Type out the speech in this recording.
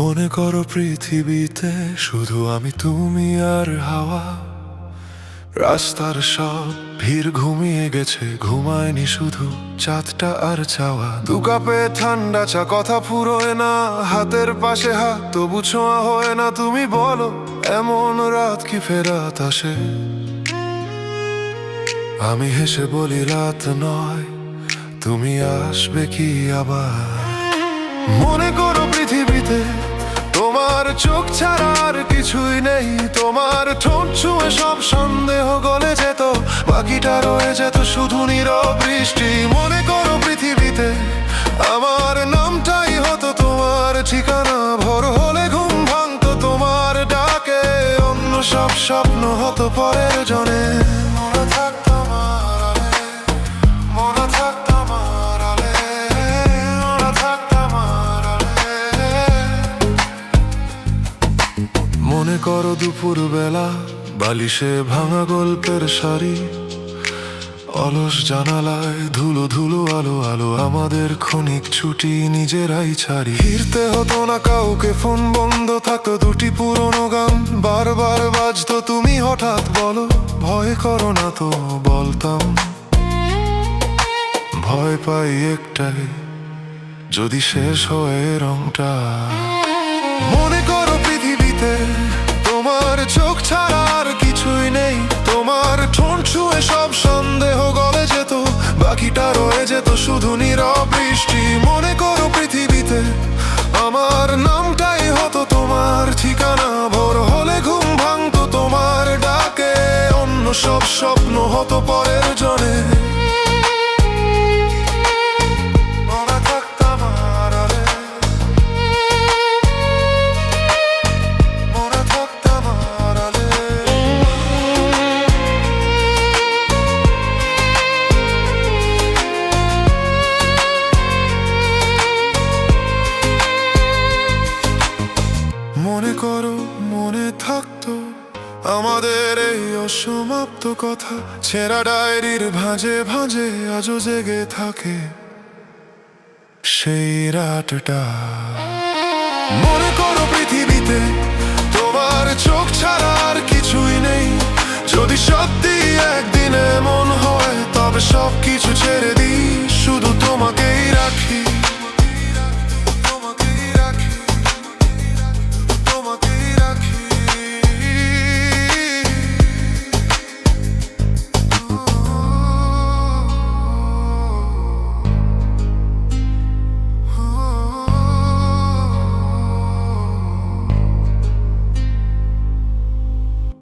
মনে করো পৃথিবীতে শুধু আমি, তুমি আর হাওয়া। রাস্তার সব ভিড় ঘুমিয়ে গেছে, ঘুমায়নি শুধু চাঁদটা আর চাওয়া দু কাপে ঠান্ডা চা, কথা ফুরোয় না, হাতের পাশে হাত, তবু ছোঁয়া হয় না, তুমি বলো, এমন রাত কি ফেরাত আসে? আমি হেসে বলি, রাত নয়, তুমি আসবে কি আবার? মনে করো পৃথিবীতে তোমার চোখ ছাড়া আর কিছুই নেই। তোমার ঠোঁট ছুঁয়ে সব সন্দেহ গলে যেত। বাকিটা রয়ে যেত শুধু নীরব বৃষ্টি মনে করো পৃথিবীতে আমার নামটাই হতো তোমার ঠিকানা। ভোর হলে ঘুম ভাঙতো তোমার ডাকে। অন্য সব স্বপ্ন হতো পরের জনে। মনে করো দুপুর বেলা বালিশে ভাঙা গল্পের শাড়ি। অলস জানালায় ধুলো ধুলো আলো আলো, আমাদের ক্ষণিক ছুটি নিজেরাই ছাড়ি। ফিরতে হতো না কাউকে, ফোন বন্ধ থাকতো দুটি পুরনো গান। বারবার বাজতো, তুমি হঠাৎ বলো, ভয় করো না তো বলতাম। ভয় পাই একটাই, যদি শেষ হয় রংটা। মনে করো তোমার চোখ ছাড়া আর কিছুই নেই। তোমার ঠোঁট ছুঁয়ে সব সন্দেহ গলে যেত। বাকিটা রয়ে যেত শুধু নীরব বৃষ্টি। মনে করো পৃথিবীতে আমার নামটাই হতো তোমার ঠিকানা। ভোর হলে ঘুম ভাঙতো তোমার ডাকে। অন্য সব স্বপ্ন হতো পরের জনে। আমাদের এই অসমাপ্ত কথা, ছেঁড়া ডায়েরির ভাঁজে ভাঁজে আজও জেগে থাকে সেই রাতটা। মনে করো পৃথিবীতে তোমার চোখ ছাড়া আর কিছুই নেই। যদি সত্যি একদিন এমন হয়, তবে সব কিছু ছেড়ে দিই, শুধু তোমাকে